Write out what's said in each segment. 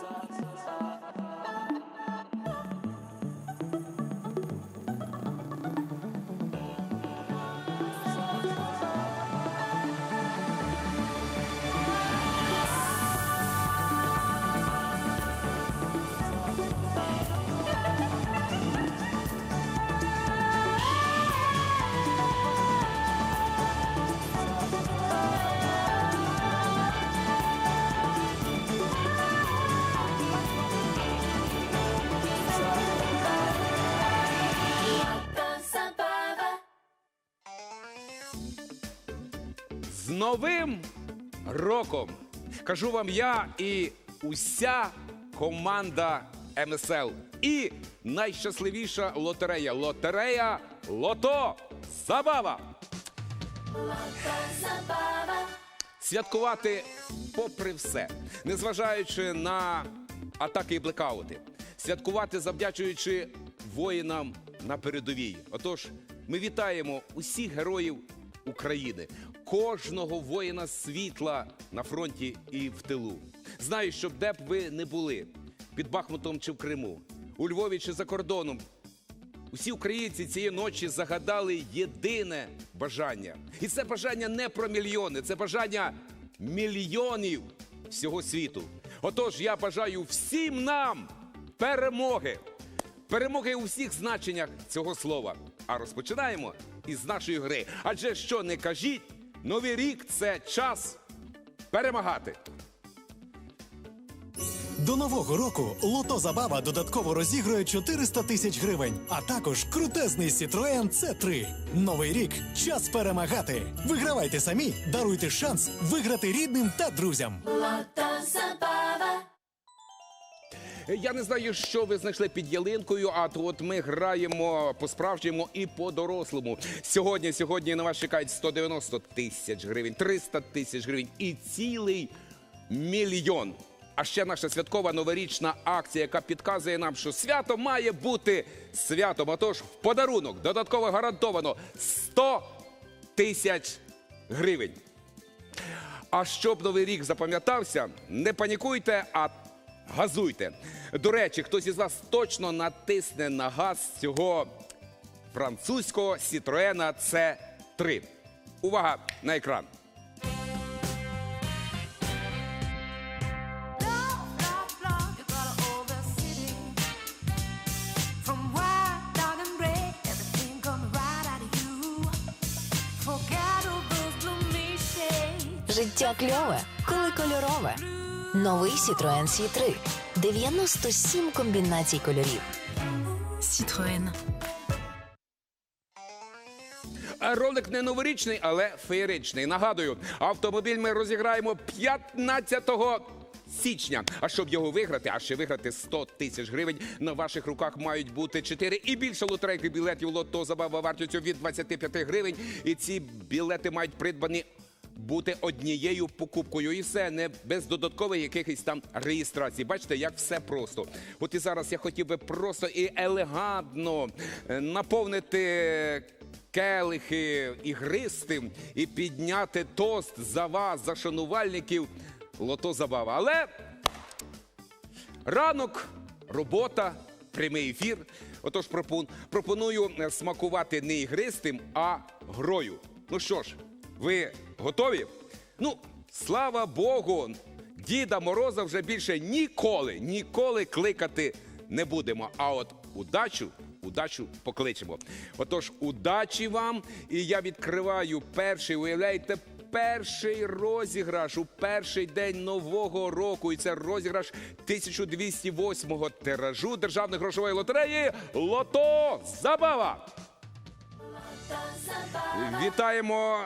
Zaza. З Новим роком! Кажу вам я і уся команда МСЛ. І найщасливіша лотерея. Лотерея Лото Забава! Святкувати попри все, незважаючи на атаки і блекаути. Святкувати завдячуючи воїнам на передовій. Отож, ми вітаємо усіх героїв України, кожного воїна світла на фронті і в тилу. Знаю, що де б ви не були під Бахмутом чи в Криму, у Львові чи за кордоном. Усі українці цієї ночі загадали єдине бажання. І це бажання не про мільйони, це бажання мільйонів всього світу. Отож, я бажаю всім нам перемоги. Перемоги у всіх значеннях цього слова. А розпочинаємо із нашої гри. Адже що не кажіть, новий рік це час перемагати. До нового року Лото Забава додатково розігрує 400 тисяч гривень, а також крутезний Citroen C3. Новий рік час перемагати. Вигравайте самі, даруйте шанс виграти рідним та друзям. Я не знаю, що ви знайшли під ялинкою, а то от ми граємо по-справжньому і по-дорослому. Сьогодні, сьогодні на вас чекають 190 тисяч гривень, 300 тисяч гривень і цілий мільйон. А ще наша святкова новорічна акція, яка підказує нам, що свято має бути святом. Отож, в подарунок додатково гарантовано 100 тисяч гривень. А щоб новий рік запам'ятався, не панікуйте, а газуйте. До речі, хтось із вас точно натисне на газ цього французького Citroena C3. Увага на екран. Життя кльове, коли кольорове. Новий Citroen C3. 97 комбінацій кольорів. Citroën. Ролик не новорічний, але феєричний. Нагадую, автомобіль ми розіграємо 15 січня. А щоб його виграти, а ще виграти 100 тисяч гривень, на ваших руках мають бути 4 і більше лотерейки білетів лото забава вартістю від 25 гривень. І ці білети мають придбані. Бути однією покупкою і все не без додаткових якихось там реєстрацій. Бачите, як все просто. От і зараз я хотів би просто і елегантно е, наповнити келихи ігристим і підняти тост за вас, за шанувальників лото забава. Але ранок, робота, прямий ефір. Отож, пропоную е, смакувати не ігристим, а грою. Ну що ж, ви готові? Ну, слава Богу, Діда Мороза вже більше ніколи, ніколи кликати не будемо. А от удачу, удачу покличемо. Отож, удачі вам! І я відкриваю перший, уявляєте, перший розіграш у перший день нового року. І це розіграш 1208-го тиражу державної грошової лотереї Лото Забава. Вітаємо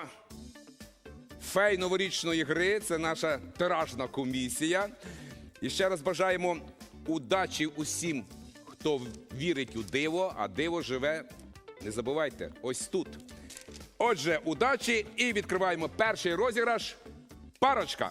фей новорічної гри. Це наша тиражна комісія. І ще раз бажаємо удачі усім, хто вірить у диво, а диво живе. Не забувайте, ось тут. Отже, удачі і відкриваємо перший розіграш. Парочка.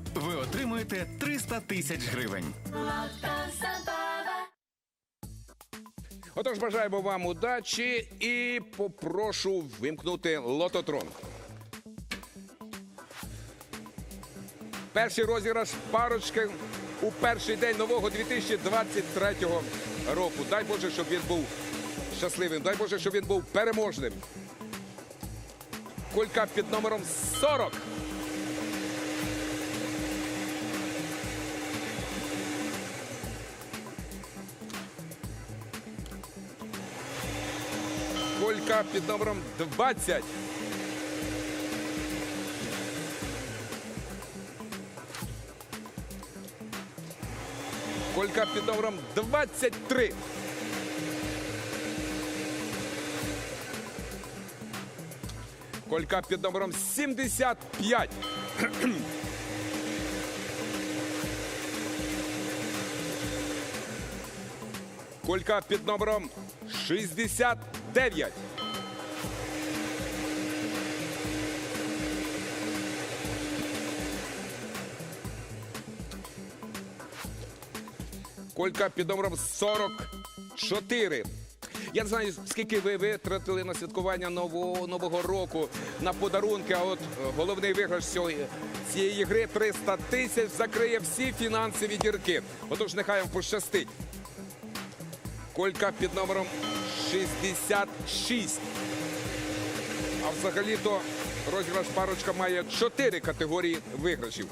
Ви отримуєте 300 тисяч гривень. Отож, бажаємо вам удачі і попрошу вимкнути лототрон. Перший розіграш парочки у перший день нового 2023 року. Дай Боже, щоб він був щасливим. Дай Боже, щоб він був переможним. Кулька під номером 40. Колька під номером 20. Колька під номером 23. Колька під номером 75. Колька під номером 69. Колька під номером 44. Я не знаю, скільки ви витратили на святкування нового, нового року на подарунки. А от е, головний виграш цього- цієї гри 300 тисяч закриє всі фінансові дірки. Отож, нехай вам пощастить. Колька під номером 66. А взагалі-то розіграш парочка має 4 категорії виграшів.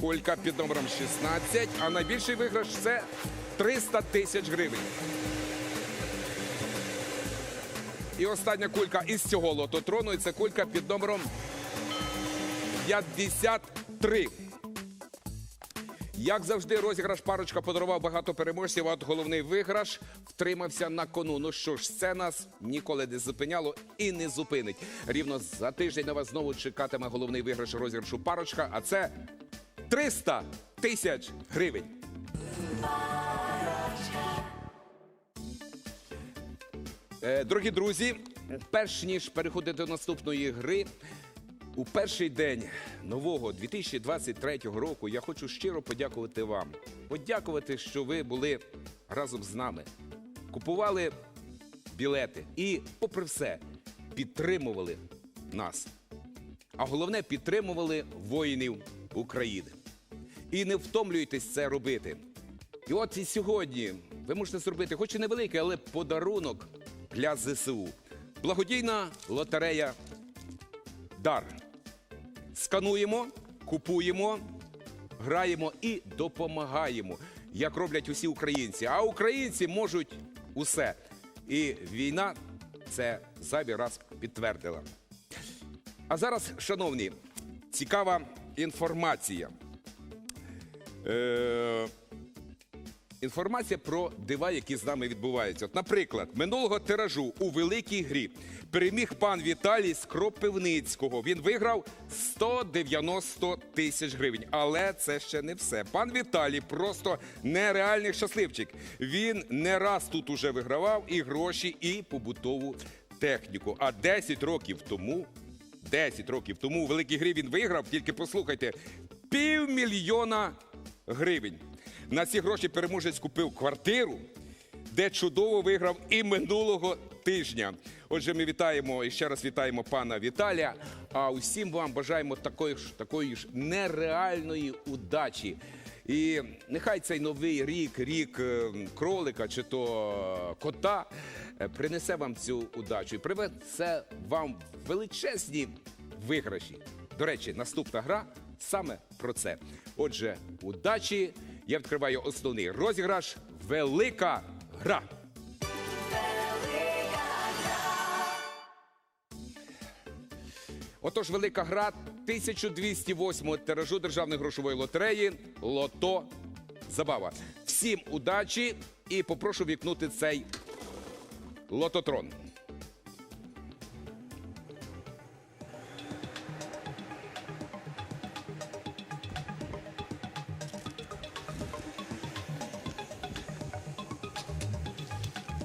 Колька під номером 16, а найбільший виграш це 300 тисяч гривень. І остання кулька із цього лототрону, це кулька під номером 53. Як завжди, розіграш парочка подарував багато переможців, а от головний виграш втримався на кону. Ну що ж, це нас ніколи не зупиняло і не зупинить. Рівно за тиждень на вас знову чекатиме головний виграш розіграшу парочка, а це 300 тисяч гривень. Е, Дорогі друзі, перш ніж переходити до наступної гри, у перший день нового 2023 року я хочу щиро подякувати вам. Подякувати, що ви були разом з нами, купували білети і, попри все, підтримували нас. А головне, підтримували воїнів України. І не втомлюйтесь це робити. І от і сьогодні ви можете зробити, хоч і невеликий, але подарунок для ЗСУ. Благодійна лотерея Дар. Скануємо, купуємо, граємо і допомагаємо, як роблять усі українці. А українці можуть усе. І війна це зайвий раз підтвердила. А зараз, шановні, цікава інформація. Е, інформація про дива, які з нами відбуваються. От, наприклад, минулого тиражу у великій грі переміг пан Віталій з Кропивницького. Він виграв 190 тисяч гривень. Але це ще не все. Пан Віталій просто нереальний щасливчик. Він не раз тут уже вигравав і гроші, і побутову техніку. А 10 років тому 10 років тому у великій грі він виграв, тільки послухайте, півмільйона гривень. На ці гроші переможець купив квартиру, де чудово виграв і минулого тижня. Отже, ми вітаємо і ще раз вітаємо пана Віталія. А усім вам бажаємо такої ж такої ж нереальної удачі. І нехай цей новий рік, рік е, кролика чи то кота, е, принесе вам цю удачу і приведе вам величезні виграші. До речі, наступна гра саме про це. Отже, удачі! Я відкриваю основний розіграш. Велика гра. Отож, велика гра 1208 тиражу державної грошової лотереї Лото Забава. Всім удачі і попрошу вікнути цей лототрон.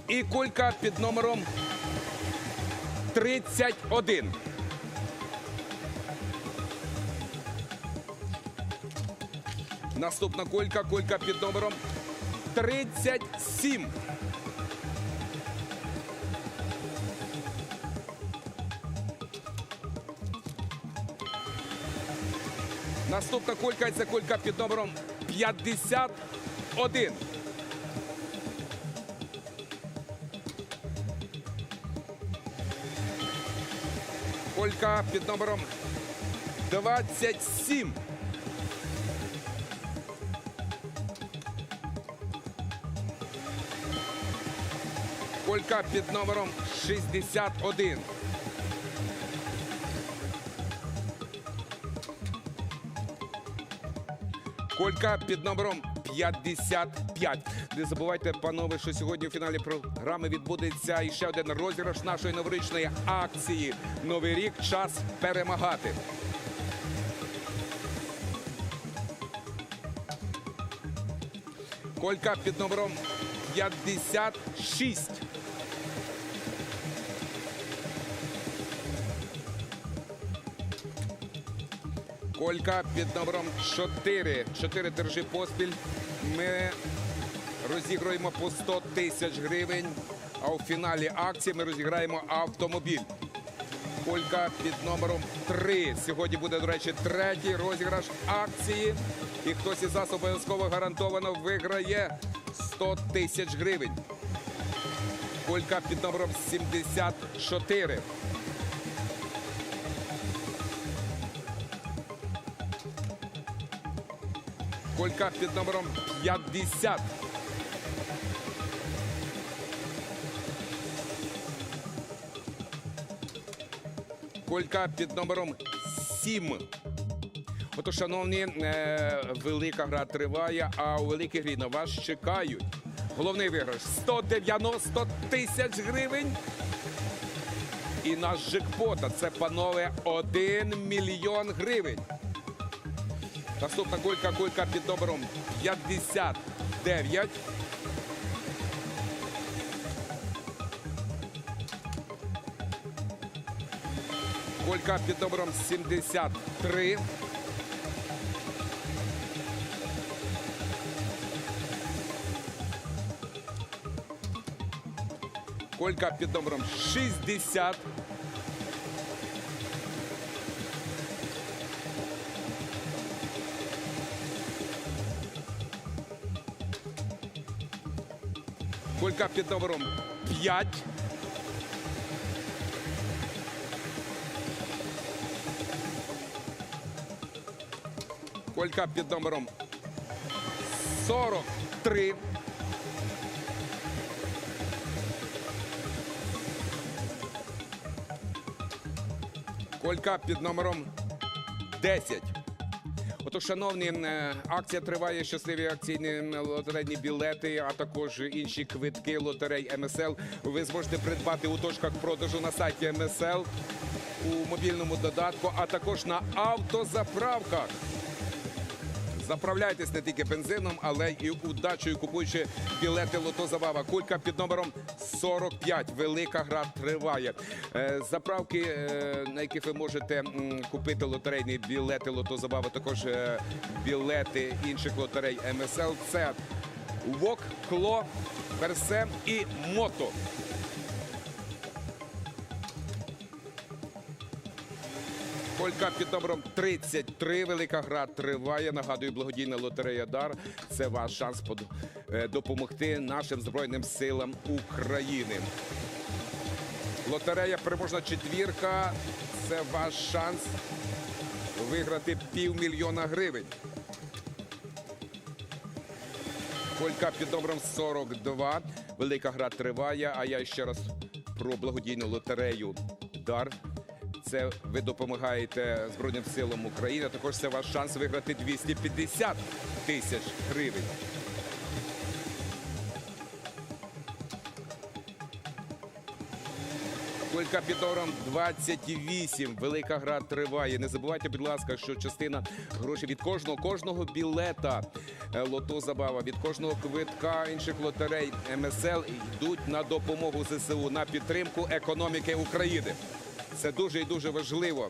І кулька під номером 31. Наступна кулька, кулька під номером 37. Наступна кулька це кулька під номером 51. Кулька під номером 27. Колька під номером 61. Колька під номером 55. Не забувайте, панове, що сьогодні у фіналі програми відбудеться іще один розіграш нашої новорічної акції. Новий рік час перемагати. Колька під номером 56. Колька під номером 4. Чотири тержі поспіль. Ми розігруємо по 100 тисяч гривень. А у фіналі акції ми розіграємо автомобіль. Колька під номером 3. Сьогодні буде, до речі, третій розіграш акції. І хтось із нас обов'язково гарантовано виграє 100 тисяч гривень. Колька під номером 74. Колька під номером 50. Колька під номером 7. Ото, шановні, е, велика гра триває, а у великій грі на вас чекають. Головний виграш 190 тисяч гривень. І наш джекпот, а це, панове, 1 мільйон гривень. Наступна кулька, кулька під номером 59. Колька під номером 73. Колька під номером 60. Колька під номером 5. Колька під номером 43. Колька під номером 10. Отож, шановні, е, акція триває щасливі акційні лотерейні білети, а також інші квитки лотерей МСЛ. Ви зможете придбати у точках продажу на сайті МСЛ у мобільному додатку, а також на автозаправках. Заправляйтесь не тільки бензином, але і удачею, купуючи білети Лото Забава. Кулька під номером 45. Велика гра триває. Е, Заправки, е, на яких ви можете купити лотерейні білети Лото Забава, також е, білети інших лотерей МСЛ. Це ВОК, Кло, Персем і Мото. Колька під номером 33. Велика гра триває. Нагадую, благодійна лотерея Дар. Це ваш шанс под- допомогти нашим Збройним силам України. Лотерея переможна четвірка. Це ваш шанс виграти півмільйона гривень. Колька під номером 42. Велика гра триває. А я ще раз про благодійну лотерею Дар. Це ви допомагаєте Збройним силам України. Також це ваш шанс виграти 250 тисяч гривень. Колька під номером 28. Велика гра триває. Не забувайте, будь ласка, що частина грошей від кожного кожного білета е, лото забава, від кожного квитка інших лотерей МСЛ йдуть на допомогу ЗСУ на підтримку економіки України. Це дуже і дуже важливо,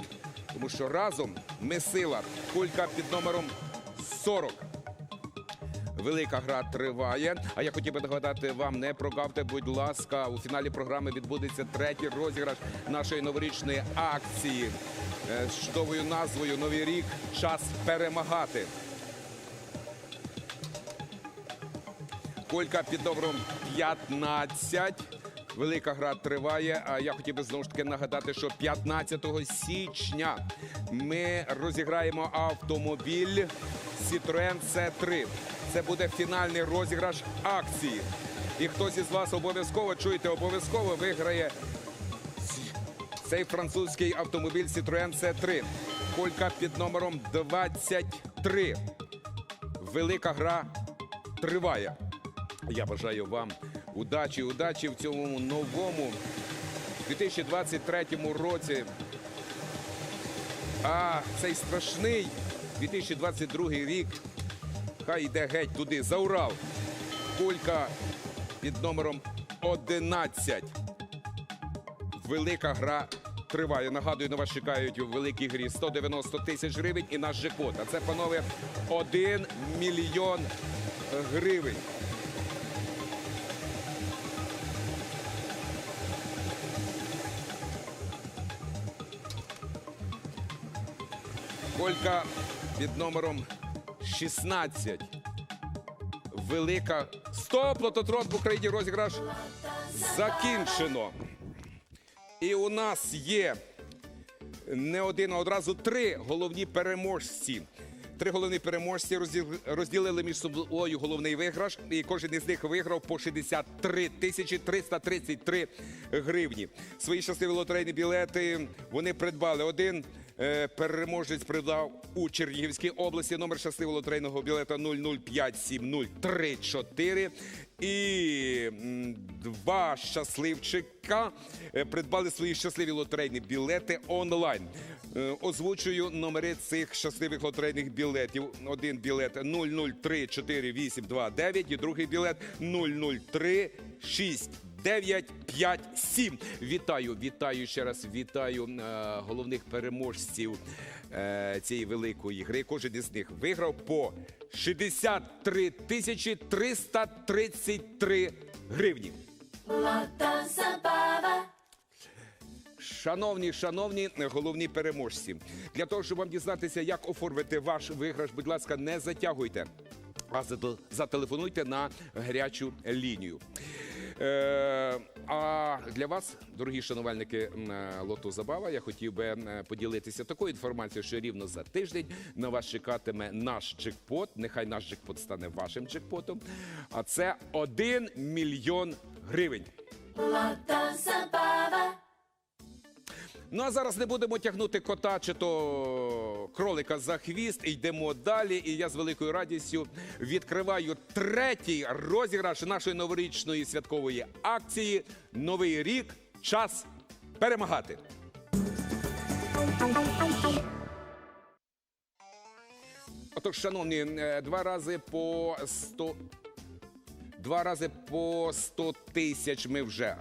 тому що разом ми сила. Кулька під номером 40. Велика гра триває. А я хотів би нагадати вам, не прогавте, будь ласка, у фіналі програми відбудеться третій розіграш нашої новорічної акції е, з чудовою назвою Новий рік. Час перемагати. Колька під номером 15. Велика гра триває. А я хотів би знову ж таки нагадати, що 15 січня ми розіграємо автомобіль Citroen C3. Це буде фінальний розіграш акції. І хтось із вас обов'язково чуєте, обов'язково виграє цей французький автомобіль Citroen C3. Колька під номером 23. Велика гра триває. Я бажаю вам удачі, удачі в цьому новому 2023 році. А цей страшний 2022 рік хай йде геть туди, за Урал. Кулька під номером 11. Велика гра триває. Нагадую, на вас чекають у великій грі 190 тисяч гривень і наш жекот. А це, панове, 1 мільйон гривень. Колька під номером 16. Велика. Стоп! Лототрон в Україні розіграш закінчено. І у нас є не один, а одразу три головні переможці. Три головні переможці розділ- розділили між собою головний виграш, і кожен із них виграв по 63 тисячі 333 гривні. Свої щасливі лотерейні білети вони придбали. Один переможець придбав у Чернігівській області номер щасливого лотерейного білета 0057034. І два щасливчика е, придбали свої щасливі лотерейні білети онлайн. Е, Озвучую номери цих щасливих лотерейних білетів. Один білет 0034829 і другий білет 0036957. Вітаю, вітаю ще раз. Вітаю е, головних переможців е, цієї великої гри. Кожен із них виграв по 63 тисячі 333 гривні. Шановні, шановні головні переможці, для того, щоб вам дізнатися, як оформити ваш виграш, будь ласка, не затягуйте, а зателефонуйте на гарячу лінію. Е, а для вас, дорогі шанувальники е, Лото Забава, я хотів би е, поділитися такою інформацією, що рівно за тиждень на вас чекатиме наш джекпот. Нехай наш джекпот стане вашим джекпотом. А це 1 мільйон гривень. Ну а зараз не будемо тягнути кота чи то кролика за хвіст. Йдемо далі. І я з великою радістю відкриваю третій розіграш нашої новорічної святкової акції. Новий рік час перемагати. Отож, шановні, е, два рази по 100... Два рази по 100 тисяч ми вже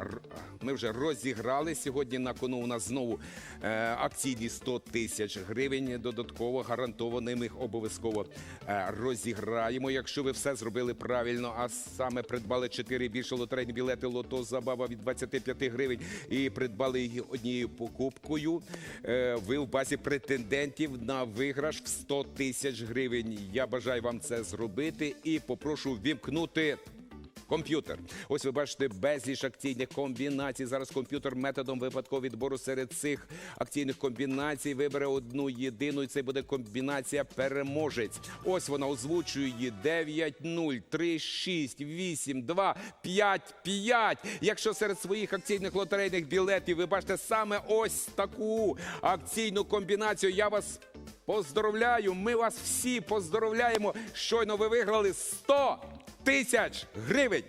ми вже розіграли. Сьогодні на кону у нас знову е, акційні 100 тисяч гривень. Додатково гарантовано ми їх обов'язково е, розіграємо. Якщо ви все зробили правильно, а саме придбали 4 більше лотерейні білети лото забава від 25 гривень і придбали їх однією покупкою. Е, ви в базі претендентів на виграш в 100 тисяч гривень. Я бажаю вам це зробити і попрошу вімкнути комп'ютер. Ось ви бачите безліч акційних комбінацій. Зараз комп'ютер методом випадкового відбору серед цих акційних комбінацій вибере одну єдину, і це буде комбінація переможець. Ось вона озвучує її 9, 0, 3, 6, 8, 2, 5, 5. Якщо серед своїх акційних лотерейних білетів ви бачите саме ось таку акційну комбінацію, я вас поздоровляю. Ми вас всі поздоровляємо. Щойно ви виграли 100 тисяч гривень.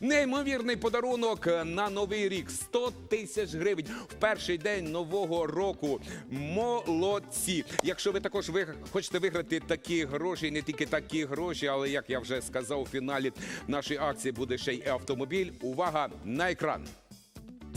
Неймовірний подарунок на новий рік 100 тисяч гривень в перший день нового року. Молодці! Якщо ви також хочете виграти такі гроші, не тільки такі гроші, але як я вже сказав, у фіналі нашої акції буде ще й автомобіль. Увага на екран!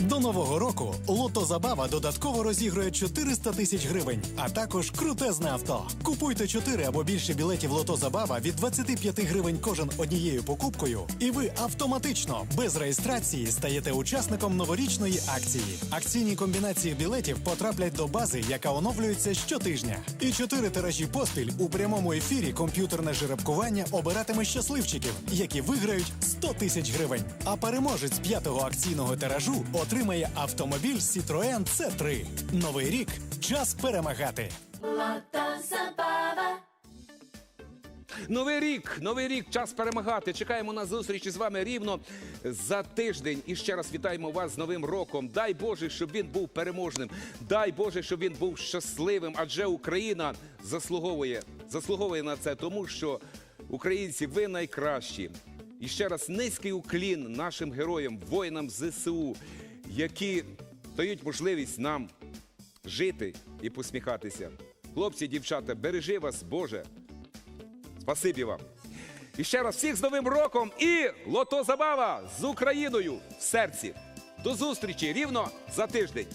До нового року Лото Забава додатково розігрує 400 тисяч гривень, а також крутезне авто. Купуйте 4 або більше білетів Лото Забава від 25 гривень кожен однією покупкою, і ви автоматично без реєстрації стаєте учасником новорічної акції. Акційні комбінації білетів потраплять до бази, яка оновлюється щотижня. І 4 тиражі поспіль у прямому ефірі комп'ютерне жеребкування обиратиме щасливчиків, які виграють 100 тисяч гривень. А переможець п'ятого акційного тиражу отримає автомобіль Citroën C3. Новий рік час перемагати. Новий рік, новий рік, час перемагати. Чекаємо на зустрічі з вами рівно за тиждень. І ще раз вітаємо вас з Новим роком. Дай Боже, щоб він був переможним. Дай Боже, щоб він був щасливим. Адже Україна заслуговує, заслуговує на це, тому що українці, ви найкращі. І ще раз низький уклін нашим героям, воїнам ЗСУ, які дають можливість нам жити і посміхатися. Хлопці, дівчата, бережи вас, Боже. Спасибі вам. І ще раз всіх з Новим роком і Лото Забава з Україною в серці. До зустрічі рівно за тиждень.